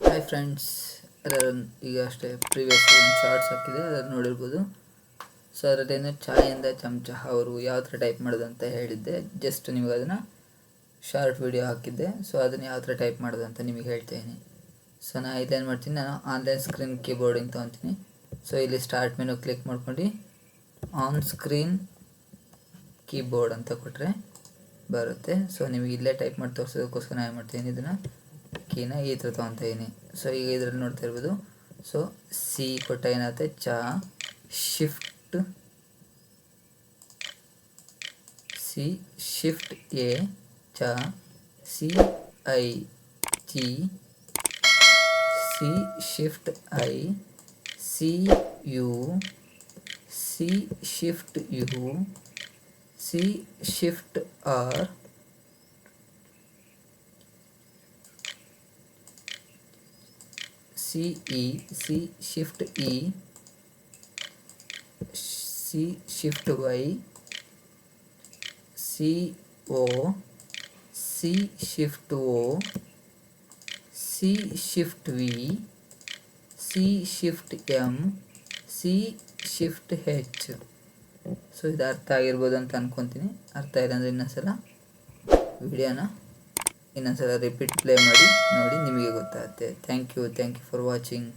Hi friends ಈಗ ಅಷ್ಟೇ previous ಒಂದು ಶಾರ್ಟ್ಸ್ ಹಾಕಿದೆ, ಅದನ್ನು ನೋಡಿರ್ಬೋದು. ಸೊ ಅದರಲ್ಲೇನು ಚಾಯಿಂದ ಚಮಚ, ಅವರು ಯಾವ ಥರ ಟೈಪ್ ಮಾಡೋದು ಅಂತ ಹೇಳಿದ್ದೆ. ಜಸ್ಟ್ ನಿಮಗೆ ಅದನ್ನು ಶಾರ್ಟ್ ವಿಡಿಯೋ ಹಾಕಿದ್ದೆ. ಸೊ ಅದನ್ನು ಯಾವ ಥರ ಟೈಪ್ ಮಾಡೋದು ಅಂತ ನಿಮಗೆ ಹೇಳ್ತೀನಿ. ಸೊ ನಾನು ಇಲ್ಲೇನು ಮಾಡ್ತೀನಿ, ನಾನು ಆನ್ಲೈನ್ ಸ್ಕ್ರೀನ್ ಕೀಬೋರ್ಡಿಂಗ್ ತೊಗೊತೀನಿ. ಸೊ ಇಲ್ಲಿ ಸ್ಟಾರ್ಟ್ ಮೆನು ಕ್ಲಿಕ್ ಮಾಡ್ಕೊಂಡು ಆನ್ ಸ್ಕ್ರೀನ್ ಕೀಬೋರ್ಡ್ ಅಂತ ಕೊಟ್ಟರೆ ಬರುತ್ತೆ. ಸೊ ನಿಮಗೆ ಇಲ್ಲೇ ಟೈಪ್ ಮಾಡಿ ತೋರಿಸೋದಕ್ಕೋಸ್ಕರ ನಾನು ಏನು ಮಾಡ್ತೀನಿ, ಇದನ್ನು ಕೀನ ಈ ಥರ ತೊಗೊತಾ ಇದೀನಿ ಸೊ ಈಗ ಇದರಲ್ಲಿ ನೋಡ್ತಾ ಇರ್ಬೋದು. ಸೊ ಸಿ ಕೊಟ್ಟ ಏನಾಗುತ್ತೆ? ಚಾ ಶಿಫ್ಟ್ ಸಿ ಶಿಫ್ಟ್ ಎ ಚ C I T C shift I C U C shift U C shift R C E C shift E C shift Y C O C shift O C shift V C shift M C shift H so ಇದು ಅರ್ಥ ಆಗಿರ್ಬೋದು ಅಂತ ಅನ್ಕೊಂತೀನಿ. ಅರ್ಥ ಇಲ್ಲ ಅಂದರೆ ಇನ್ನೊಂದ್ಸಲ ವಿಡಿಯೋನ ಇನ್ನೊಂದ್ಸಲ ರಿಪೀಟ್ ಪ್ಲೇ ಮಾಡಿ ನೋಡಿ ನಿಮಗೆ ಗೊತ್ತಾಗುತ್ತೆ. Thank you thank you for watching